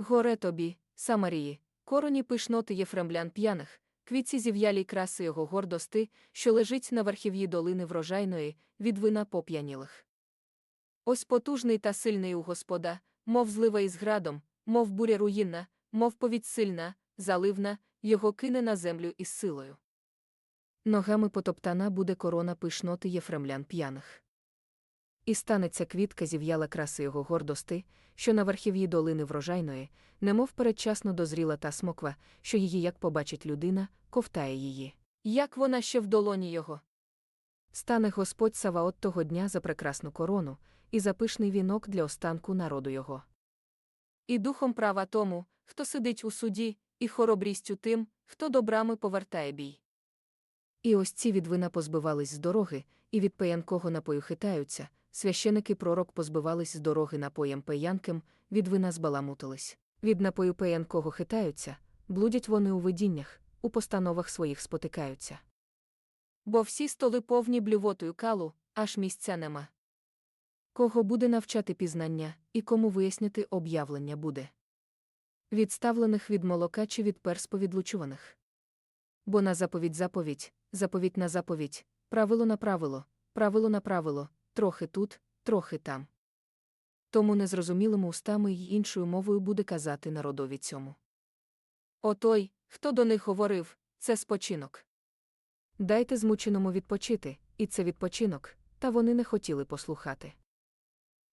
Горе тобі, Самарії, короні пишноти єфремлян п'яних, квітці зів'ялій краси його гордости, що лежить на верхів'ї долини врожайної, від вина поп'янілих. Ось потужний та сильний у Господа, мов злива із градом, мов буря руїнна, мов повідь сильна, заливна, його кине на землю із силою. Ногами потоптана буде корона пишноти єфремлян п'яних. І станеться квітка зів'яла краси його гордости, що на верхів'ї долини врожайної, немов передчасно дозріла та смоква, що її, як побачить людина, ковтає її. Як вона ще в долоні його? Стане Господь Саваот того дня за прекрасну корону і за пишний вінок для останку народу його. І духом права тому, хто сидить у суді, і хоробрістю тим, хто добрами повертає бій. І ось ці від вина позбивались з дороги, і від пиянкого напою хитаються, священики пророк позбивались з дороги напоєм пиянким, від вина збаламутились. Від напою пиянкого хитаються, блудять вони у видіннях, у постановах своїх спотикаються. Бо всі столи повні блювотою калу, аж місця нема. Кого буде навчати пізнання, і кому вияснити об'явлення буде. Відставлених від молока чи від перспо відлучуваних. Бо на заповідь заповідь, заповідь на заповідь, правило на правило, правило на правило, трохи тут, трохи там. Тому незрозумілими устами й іншою мовою буде казати народові цьому. Отой, хто до них говорив, це спочинок. Дайте змученому відпочити, і це відпочинок, та вони не хотіли послухати.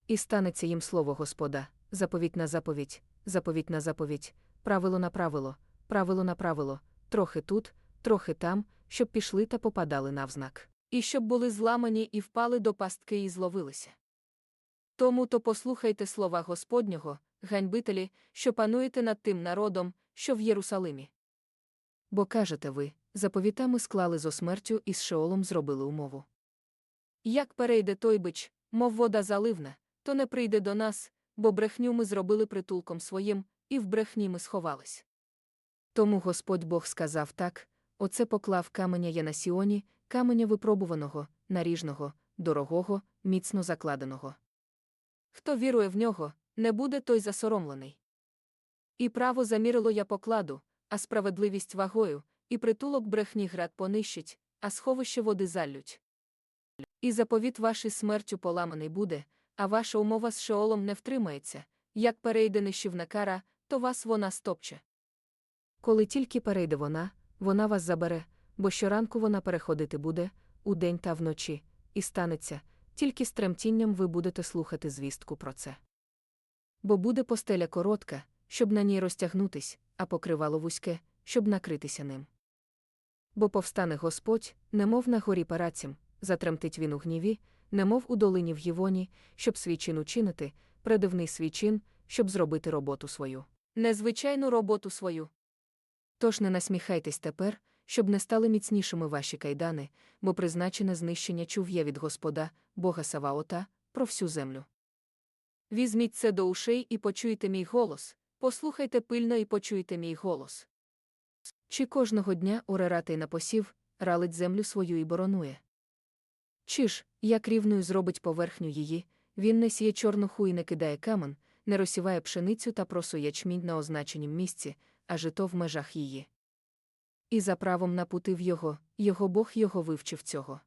І станеться їм слово Господа, заповідь на заповідь, заповідь на заповідь, правило на правило, правило на правило, трохи тут, трохи там, щоб пішли та попадали навзнак, і щоб були зламані і впали до пастки і зловилися. Тому то послухайте слова Господнього, ганьбителі, що пануєте над тим народом, що в Єрусалимі. Бо кажете ви, заповітами склали зо смертю і з Шеолом зробили умову. Як перейде той бич, мов вода заливна, то не прийде до нас, бо брехню ми зробили притулком своїм, і в брехні ми сховались. Тому Господь Бог сказав так: оце поклав каменя я на Сіоні, каменя випробуваного, наріжного, дорогого, міцно закладеного. Хто вірує в нього, не буде той засоромлений. І право замірило я покладу, а справедливість вагою, і притулок брехні град понищить, а сховище води залють. І заповіт вашій смертю поламаний буде, а ваша умова з Шеолом не втримається, як перейде нищівна кара, то вас вона стопче. Коли тільки перейде вона, вона вас забере, бо щоранку вона переходити буде, удень та вночі, і станеться, тільки з тремтінням ви будете слухати звістку про це. Бо буде постеля коротка, щоб на ній розтягнутись, а покривало вузьке, щоб накритися ним. Бо повстане Господь, немов на горі парацім, затремтить він у гніві, немов у долині в Євоні, щоб свій чин учинити, предивний свій чин, щоб зробити роботу свою. Незвичайну роботу свою. Тож не насміхайтесь тепер, щоб не стали міцнішими ваші кайдани, бо призначене знищення чув я від Господа, Бога Саваота, про всю землю. Візьміть це до ушей і почуйте мій голос, послухайте пильно і почуйте мій голос. Чи кожного дня урератий на посів, ралить землю свою і боронує? Чи ж, як рівною зробить поверхню її, він не сіє чорну ху і не кидає камен, не розсіває пшеницю та просує ячмінь на означенім місці, а жито в межах її. І за правом напутив його, його Бог його вивчив цього.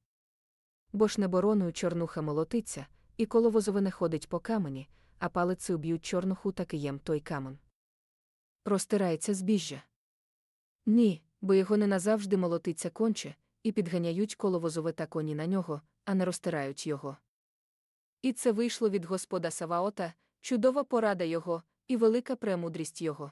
Бо ж не бороною чорнуха молотиться, і коло возове не ходить по камені, а палицею б'ють чорнуху та києм той камен. Розтирається збіжжя. Ні, бо його не назавжди молотиться конче, і підганяють коло возове та коні на нього, а не розтирають його. І це вийшло від Господа Саваота, чудова порада його, і велика премудрість його.